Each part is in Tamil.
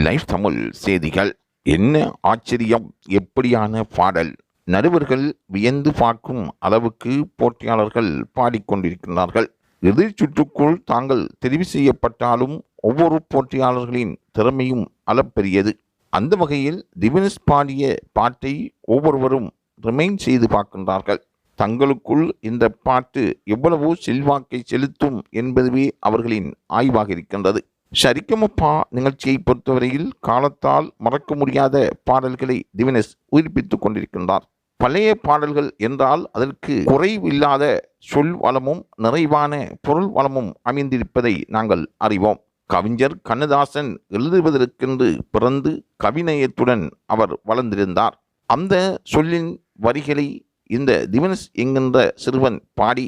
லைஃப் தமிழ் செய்திகள். என்ன ஆச்சரியம்? எப்படியான பாடல்? நடுவர்கள் வியந்து பார்க்கும் அளவுக்கு போட்டியாளர்கள் பாடிக்கொண்டிருக்கிறார்கள். எதிர் சுற்றுக்குள் தாங்கள் தெரிவு செய்யப்பட்டாலும் ஒவ்வொரு போட்டியாளர்களின் திறமையும் அளப்பெரியது. அந்த வகையில் திவினஸ் பாடிய பாட்டை ஒவ்வொருவரும் ரிமைன் செய்து பார்க்கின்றார்கள். தங்களுக்குள் இந்த பாட்டு எவ்வளவோ செல்வாக்கை செலுத்தும் என்பதுவே அவர்களின் ஆய்வாக இருக்கின்றது. சரிக்கமப்பா நிகழ்ச்சியை பொறுத்தவரையில் காலத்தால் மறக்க முடியாத பாடல்களை திவினஸ் உயிர்ப்பித்துக் கொண்டிருக்கின்றார். பழைய பாடல்கள் என்றால் அதற்கு குறைவில்லாத சொல் வளமும் நிறைவான பொருள் வளமும் அமைந்திருப்பதை நாங்கள் அறிவோம். கவிஞர் கண்ணதாசன் எழுதுவதற்கென்று பிறந்து கவிநயத்துடன் அவர் வளர்ந்திருந்தார். அந்த சொல்லின் வரிகளை இந்த திவனஸ் என்கின்ற சிறுவன் பாடி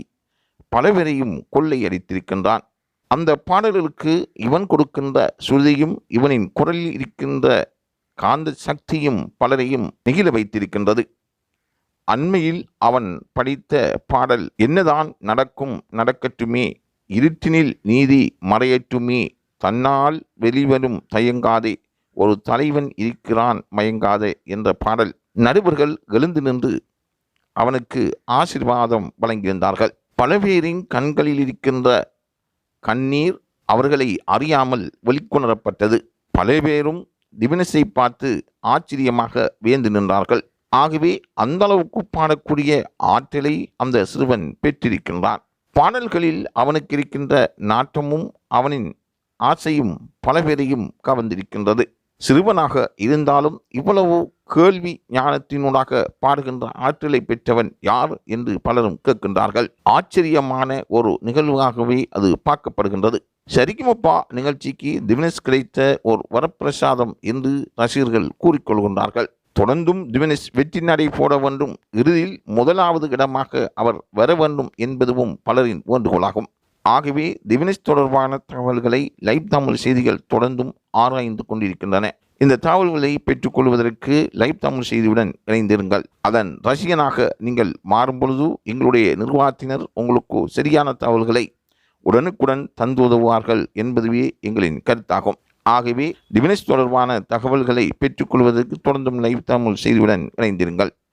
பலவரையும் கொள்ளையடித்திருக்கின்றான். அந்த பாடல்களுக்கு இவன் கொடுக்கின்ற சுருதியும் இவனின் குரலில் இருக்கின்ற காந்த சக்தியும் பலரையும் நெகிழ வைத்திருக்கின்றது. அண்மையில் அவன் படித்த பாடல் என்னதான் நடக்கும் நடக்கட்டுமே இருட்டினில் நீதி மறையட்டுமே தன்னால் வெளிவரும் தயங்காதே ஒரு தலைவன் இருக்கிறான் மயங்காதே என்ற பாடல். நடுவர்கள் எழுந்து நின்று அவனுக்கு ஆசிர்வாதம் வழங்கியிருந்தார்கள். பல பேரின் கண்களில் இருக்கின்ற கண்ணீர் அவர்களை அறியாமல் வெளிக்கொணரப்பட்டது. பல பேரும் திவினஸை பார்த்து ஆச்சரியமாக வியந்து நின்றார்கள். ஆகவே அந்த அளவுக்கு பாடக்கூடிய ஆற்றலை அந்த சிறுவன் பெற்றிருக்கின்றான். பாடல்களில் அவனுக்கு இருக்கின்ற நாட்டமும் அவனின் ஆசையும் பல பேரையும் கவர்ந்திருக்கின்றது. சிறுவனாக இருந்தாலும் இவ்வளவு கேள்வி ஞானத்தினூடாக பாடுகின்ற ஆற்றலை பெற்றவன் யார் என்று பலரும் கேட்கின்றார்கள். ஆச்சரியமான ஒரு நிகழ்வாகவே அது பார்க்கப்படுகின்றது. சரிக்குமப்பா நிகழ்ச்சிக்கு திவினஸ் கிடைத்த ஒரு வரப்பிரசாதம் என்று ரசிகர்கள் கூறிக்கொள்கின்றார்கள். தொடர்ந்தும் திவினஸ் வெற்றி நடை போட வேண்டும். இறுதியில் முதலாவது இடமாக அவர் வர வேண்டும் என்பதுவும் பலரின் வேண்டுகோளாகும். ஆகவே திவினஸ் தொடர்பான தகவல்களை லைவ் தமிழ் செய்திகள் தொடர்ந்தும் ஆராய்ந்து கொண்டிருக்கின்றன. இந்த தகவல்களை பெற்றுக்கொள்வதற்கு லைவ் தமிழ் செய்தியுடன் இணைந்திருங்கள். அதன் ரசிகனாக நீங்கள் மாறும் பொழுது எங்களுடைய நிர்வாகத்தினர் உங்களுக்கு சரியான தகவல்களை உடனுக்குடன் தந்து உதவுவார்கள் என்பதுவே எங்களின் கருத்தாகும். ஆகவே டிவினஸ் தொடர்பான தகவல்களை பெற்றுக்கொள்வதற்கு தொடர்ந்தும் லைவ் தமிழ் செய்தியுடன் இணைந்திருங்கள்.